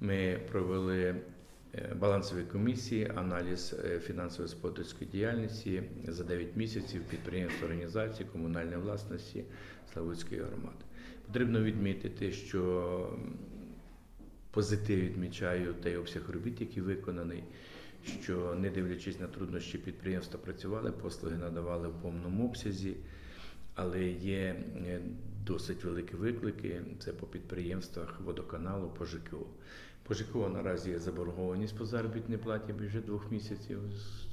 Ми провели е, балансові комісії, аналіз е, фінансово-господарської діяльності за 9 місяців підприємств організації комунальної власності Славутської громади. Потрібно відмітити, що позитив відмічаю той обсяг робіт, який виконаний. Що не дивлячись на труднощі, підприємства працювали, послуги надавали в повному обсязі, але є е, досить великі виклики. Це по підприємствах водоканалу, по ЖКО. По наразі є заборгованість по заробітній платі більше двох місяців.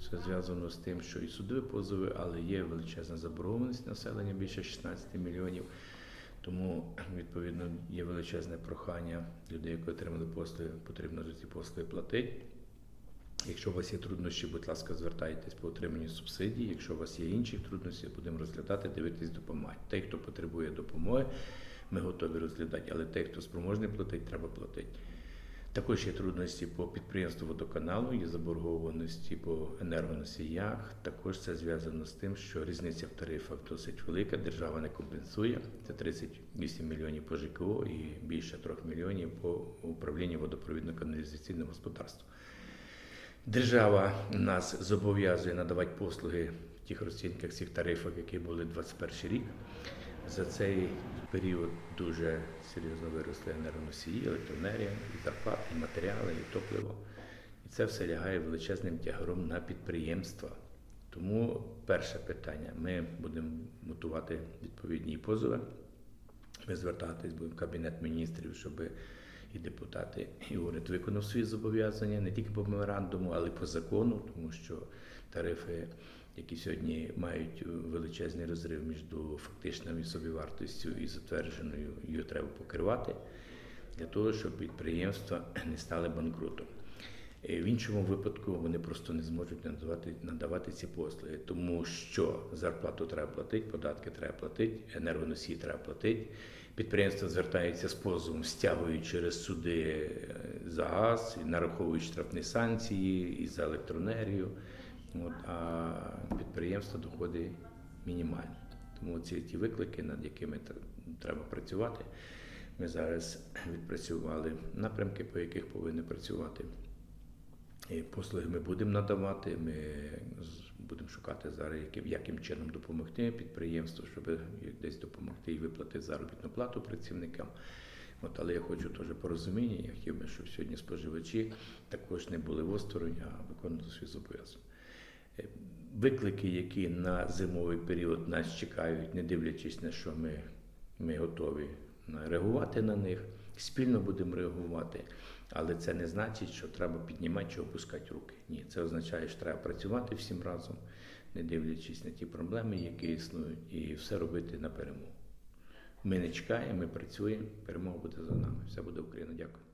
Це зв'язано з тим, що і судові позови, але є величезна заборгованість населення більше 16 мільйонів. Тому відповідно є величезне прохання людей, які отримали послуги, потрібно за ці послуги платити. Якщо у вас є труднощі, будь ласка, звертайтесь по отриманню субсидій. Якщо у вас є інші труднощі, будемо розглядати, дивитись, допомагати. Той, хто потребує допомоги, ми готові розглядати, але той, хто спроможний платити, треба платити. Також є трудності по підприємству водоканалу, є заборгованості по енергоносіях. Також це зв'язано з тим, що різниця в тарифах досить велика. Держава не компенсує. Це 38 мільйонів по ЖКО і більше 3 мільйонів по управлінню водопровідно-каналізаційним господарством. Держава нас зобов'язує надавати послуги в тих розцінках, цих тарифах, які були 21 рік. За цей період дуже серйозно виросли енергоносії, електроенергія, і зарплати, і матеріали, і топливо. І це все лягає величезним тягаром на підприємства. Тому перше питання: ми будемо готувати відповідні позови. Ми звертатись будемо в кабінет міністрів, щоб і депутати, і уряд виконав свої зобов'язання не тільки по меморандуму, але й по закону, тому що тарифи, які сьогодні мають величезний розрив між фактичною собівартістю і затвердженою, її треба покривати для того, щоб підприємства не стали банкрутом. Е, В іншому випадку вони просто не зможуть надавати, надавати ці послуги, тому що зарплату треба платити, податки треба платити, енергоносії треба платити. Підприємство звертається з позовом, стягують через суди е, за газ, нараховують штрафні санкції і за електроенергію. От, а підприємство доходи мінімальні. Тому ці ті виклики, над якими треба працювати. Ми зараз відпрацювали напрямки, по яких повинні працювати. І послуги ми будемо надавати. Ми будемо шукати зараз, яким, яким чином допомогти підприємству, щоб десь допомогти і виплатити заробітну плату працівникам. От, але я хочу теж порозуміння. Я хотів би, щоб сьогодні споживачі також не були осторонь, а виконували свої зобов'язання. Е, Виклики, які на зимовий період нас чекають, не дивлячись на що ми, ми готові реагувати на них, спільно будемо реагувати. Але це не значить, що треба піднімати чи опускати руки. Ні, це означає, що треба працювати всім разом, не дивлячись на ті проблеми, які існують, і все робити на перемогу. Ми не чекаємо, ми працюємо, перемога буде за нами. Все буде Україна. Дякую.